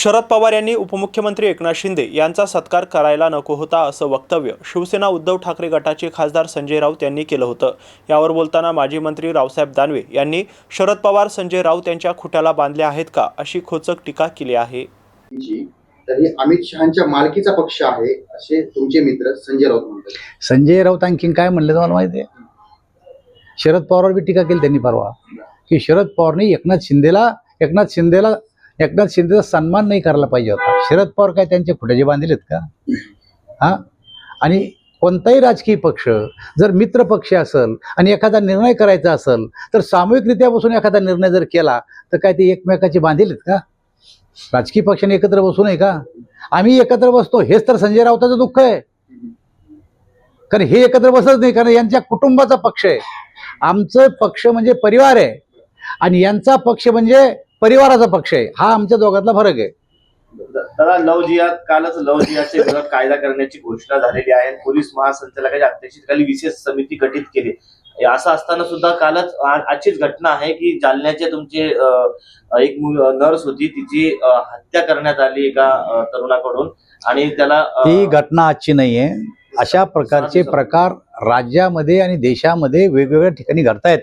शरद पवार यांनी उपमुख्यमंत्री एकनाथ शिंदे यांचा सत्कार करायला नको होता असं वक्तव्य शिवसेना उद्धव ठाकरे गटाचे खासदार संजय राऊत यांनी केलं होतं. यावर बोलताना माजी मंत्री रावसाहेब दानवे यांनी शरद पवार संजय राऊत यांच्या खुट्याला बांधले आहेत का? अशी खोचक टीका केली आहे. जी तर हे अमित शहाच्या मालकीचा पक्ष आहे असे तुमचे मित्र संजय राऊत म्हणतात. संजय राऊत आणखीन काय म्हणले तुम्हाला माहिती आहे शरद पवारवर बी टीका केली त्यांनी परवा. की शरद पवारने एकनाथ शिंदेला एकनाथ शिंदेला एकनाथ शिंदेचा सन्मान नाही करायला पाहिजे होता. शरद पवार काय त्यांचे खुटाचे बांधलेत का? हा? आणि कोणताही राजकीय पक्ष जर मित्र पक्ष असेल आणि एखादा निर्णय करायचा असेल तर सामूहिकरित्या बसून एखादा निर्णय जर केला तर काय ते एकमेकाचे बांधलेत का? राजकीय पक्षाने एकत्र बसू नये का? आम्ही एकत्र बसतो हेच तर संजय राऊताचं दुःख आहे. कारण हे एकत्र बसत नाही कारण यांच्या कुटुंबाचा पक्ष आहे. आमचं पक्ष म्हणजे परिवार आहे. आणि यांचा पक्ष म्हणजे परिवाराचा पक्ष आहे. हा आमच्या दोघातला फरक आहे. दादा लव जिहाद कालच लव जिहादच्या विरोधात कायदा करण्याची घोषणा झालेली आहे. पोलीस महासंचालकाच्या अध्यक्षतेखाली विशेष समिती गठीत केली. हे असं असताना सुद्धा कालच आजचीच घटना आहे की जालन्याचे तुमचे एक नर्स होती तिची हत्या करण्यात आली एका तरुणाकडून. आणि त्याला ती घटना आजची नाही आहे. अशा प्रकारचे प्रकार राज्यामध्ये आणि देशामध्ये वेगवेगळ्या ठिकाणी घडतायत.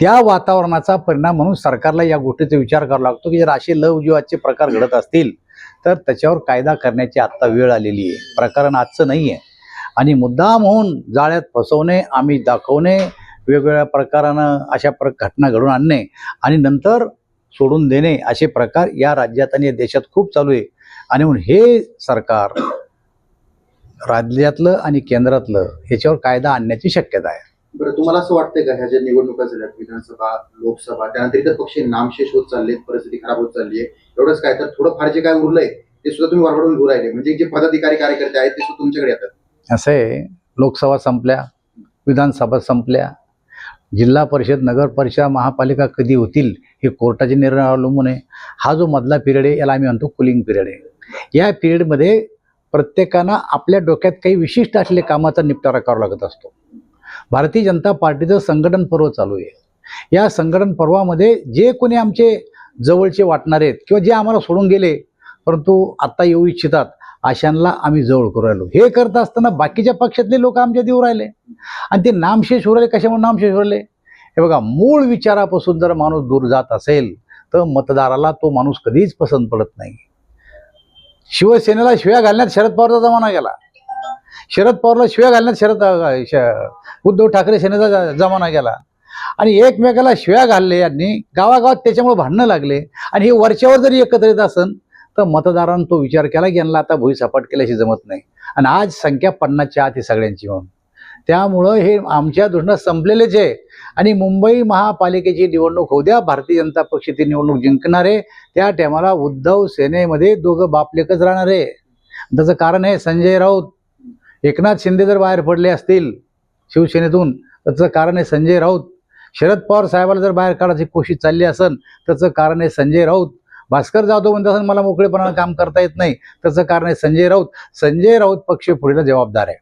त्या वातावरणाचा परिणाम म्हणून सरकारला या गोष्टीचा विचार करावा लागतो की जर असे लवजीवाचे प्रकार घडत असतील तर त्याच्यावर कायदा करण्याची आत्ता वेळ आलेली आहे. प्रकरण आजचं नाही आहे आणि मुद्दाम होऊन जाळ्यात फसवणे आम्ही दाखवणे वेगवेगळ्या प्रकारानं अशा प्र घटना घडून आणणे आणि नंतर सोडून देणे असे प्रकार या राज्यात आणि या देशात खूप चालू आहे. आणि म्हणून हे सरकार राज्यातलं आणि केंद्रातलं ह्याच्यावर कायदा आणण्याची शक्यता आहे. बरं तुम्हाला असं वाटतंय का ह्या ज्या निवडणुका झाल्यात विधानसभा लोकसभा त्यानंतर इतर पक्ष नामशेष होत चालले परिस्थिती खराब होत चालली आहे एवढंच काय? तर थोडंफार जे काय उरलंय ते सुद्धा तुम्ही वरवडून घेऊ राहिले. म्हणजे जे पदाधिकारी कार्यकर्ते आहेत ते सुद्धा तुमच्याकडे येतात. असं आहे लोकसभा संपल्या विधानसभा संपल्या जिल्हा परिषद नगर परिषद महापालिका कधी होतील हे कोर्टाचे निर्णय अवलंबून आहे. हा जो मधला पिरियड आहे याला आम्ही म्हणतो कुलिंग पिरियड आहे. या पिरियडमध्ये प्रत्येकानं आपल्या डोक्यात काही विशिष्ट असलेल्या कामाचा निपटारा करावा लागत असतो. भारतीय जनता पार्टीचं संघटन पर्व चालू आहे. या संघटन पर्वामध्ये जे कोणी आमचे जवळचे वाटणारे आहेत किंवा जे आम्हाला सोडून गेले परंतु आत्ता येऊ इच्छितात अशांना आम्ही जवळ करू राहिलो. हे करत असताना बाकीच्या पक्षातले लोक आमच्या देऊ राहिले. आणि ते नामशेष उरले कशामुळे नामशेष उरले हे बघा मूळ विचारापासून जर माणूस दूर जात असेल तर मतदाराला तो माणूस कधीच पसंत पडत नाही. शिवसेनेला शिव्या घालण्यात शरद पवारचा जमाना गेला. शरद पवारला शिव्या घालण्यात शरद श- उद्धव ठाकरे सेनेचा जमाना गेला. आणि एकमेकाला शिव्या घालले यांनी गावागावात त्याच्यामुळे भांडणं लागले. आणि हे वरच्यावर जरी एकत्रित असन तर मतदारांनी तो विचार केला की यांना आता भुईसपाट केल्याशी जमत नाही. आणि आज संख्या पन्नासच्या आत आहे सगळ्यांची म्हणून. त्यामुळं हे आमच्या दृष्टीनं संपलेलेच आहे. आणि मुंबई महापालिकेची निवडणूक होऊ द्या भारतीय जनता पक्ष ती निवडणूक जिंकणार आहे त्या टायमाला उद्धव सेनेमध्ये दोघं बापलेकच राहणार. आहे त्याचं कारण आहे संजय राऊत. एकनाथ शिंदे जर बाहेर पडले असतील शिवसेनेतून त्याचं कारण आहे संजय राऊत. शरद पवार साहेबाला जर बाहेर काढायची कोशिश चालली असेल त्याचं कारण आहे संजय राऊत. भास्कर जाधव म्हणत असेल मला मोकळेपणानं काम करता येत नाही. त्याचं कारण आहे संजय राऊत. संजय राऊत पक्ष पुढेला जबाबदार आहे.